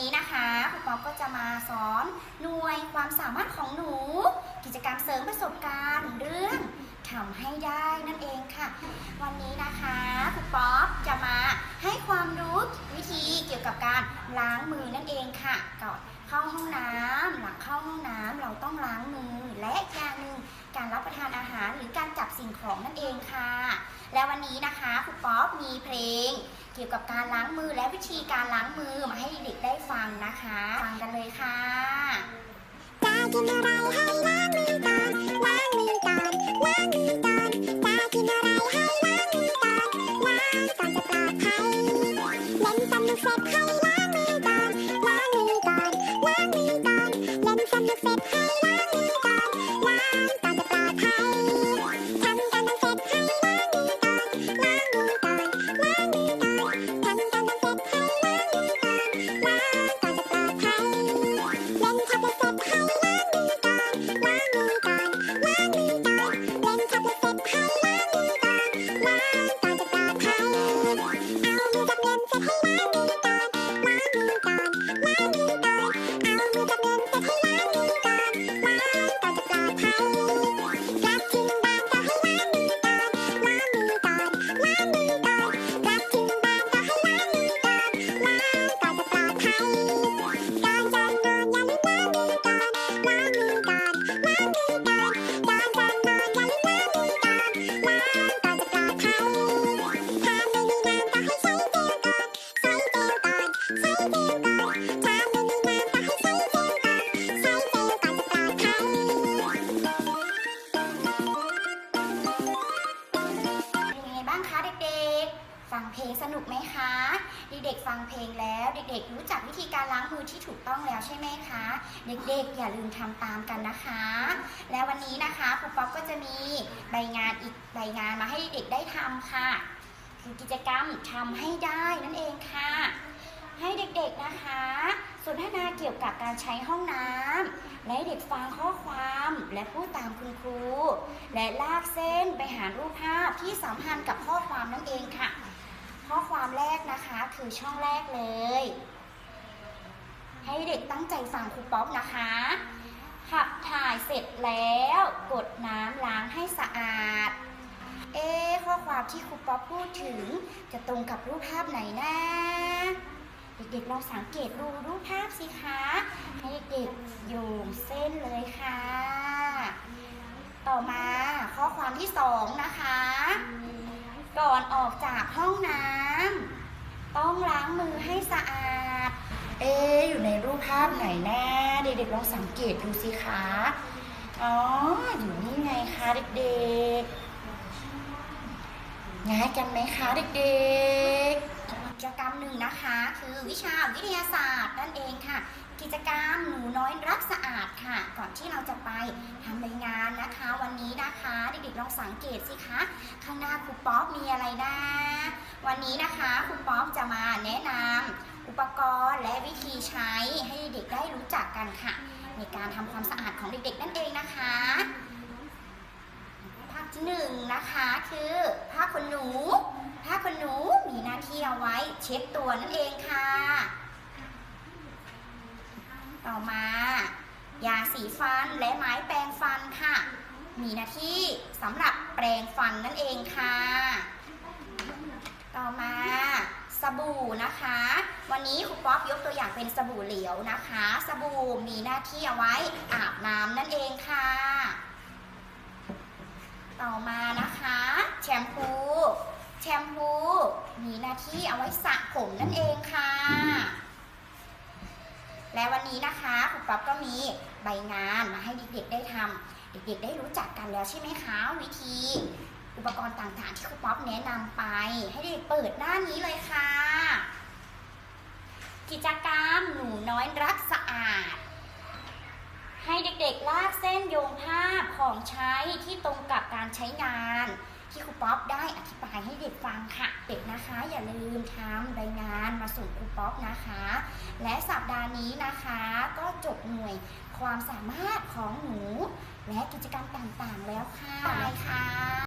นี้นะคะคุณป๊อปก็จะมาสอนหน่วยความสามารถของหนู กิจกรรมเสริมประสบการณ์เรื่องทำให้ได้นั่นเองค่ะ วันนี้นะคะครูป๊อปจะมาให้ความรู้วิธีเกี่ยวกับการ ล้างมือนั่นเองค่ะ ก่อนเข้าห้องน้ำหลังเข้าห้องน้ำเราต้องล้างมือและอย่างหนึ่งการรับประทานอาหารหรือการจับสิ่งของนั่นเองค่ะ และวันนี้นะคะครูป๊อปมีเพลง เกี่ยวกับการล้างมือและวิธีการล้างมือมาให้เด็กได้ฟังนะคะ ฟังกันเลยค่ะ นุกไหมคะเด็กๆฟังเพลงแล้ว เด็กๆรู้จักวิธีการล้างมือที่ถูกต้องแล้วใช่ไหมคะ เด็กๆอย่าลืมทำตามกันนะคะ และวันนี้นะคะครูป๊อปก็จะมีใบงานอีกใบงานมาให้เด็กๆได้ทำค่ะ คือกิจกรรมทำให้ได้นั่นเองค่ะ ให้เด็กๆนะคะสนทนาเกี่ยวกับการใช้ห้องน้ำและเด็กฟังข้อความและพูดตามคุณครู และลากเส้นไปหารูปภาพที่สัมพันธ์กับข้อความนั่นเองค่ะ ข้อความแรกนะคะคือช่องแรกเลย ให้เด็กตั้งใจฟังครูป๊อปนะคะขับถ่ายเสร็จแล้วกดน้ำล้างให้สะอาด เอ๊ข้อความที่ครูป๊อปพูดถึง จะตรงกับรูปภาพไหนนะเด็กๆลองสังเกตดูรูปภาพสิคะ ให้เด็กโยงเส้นเลยค่ะ ต่อมาข้อความที่สองนะคะ ก่อนออกจากห้องน้ำต้องล้างมือให้สะอาด เอ๊อยู่ในรูปภาพไหนนะ เด็กๆลองสังเกตดูสิคะ อ๋อ อยู่นี่ไงคะเด็กๆง่ายกันไหมคะเด็กๆ กิจกรรมหนึ่งนะคะ คือวิชาวิทยาศาสตร์นั่นเองค่ะ กิจกรรมหนูน้อยรักสะอาดค่ะ ก่อนที่เราจะไปทำใบงานนะคะวันนี้นะคะ เด็กลองสังเกตสิคะ ข้างหน้าครูป๊อปมีอะไรนะ วันนี้นะคะครูป๊อปจะมาแนะนำอุปกรณ์และวิธีใช้ให้เด็กได้รู้จักกันค่ะ ในการทำความสะอาดของเด็กๆนั่นเองนะคะภาพที่หนึ่งนะคะคือผ้าขนหนูผ้าขนหนูมีหน้าที่เอาไว้เช็ดตัวนั่นเองค่ะ ต่อมายาสีฟันและไม้แปรงฟันค่ะ มีหน้าที่สำหรับแปรงฟันนั่นเองค่ะ ต่อมาสบู่นะคะ วันนี้ครูป๊อปยกตัวอย่างเป็นสบู่เหลวนะคะ สบู่มีหน้าที่เอาไว้อาบน้ำนั่นเองค่ะ ต่อมานะคะ แชมพู แชมพู มีหน้าที่เอาไว้สระผมนั่นเองค่ะ และวันนี้นะคะครูป๊อปก็มีใบงานมาให้เด็กๆได้ทำเด็กๆได้รู้จักกันแล้วใช่ไหมคะ วิธี อุปกรณ์ต่างๆที่ครูป๊อปแนะนำไป ให้เด็กเปิดหน้านี้เลยค่ะ กิจกรรมหนูน้อยรักสะอาด ให้เด็กๆลากเส้นโยงภาพของใช้ที่ตรงกับการใช้งาน ที่ครูป๊อปได้อธิบายให้เด็กฟังค่ะ เด็กนะคะอย่าลืมทำใบงานมาส่งครูป๊อปนะคะ และสัปดาห์นี้นะคะ ก็จบหน่วยความสามารถของหนู และกิจกรรมต่างๆแล้วค่ะไปค่ะ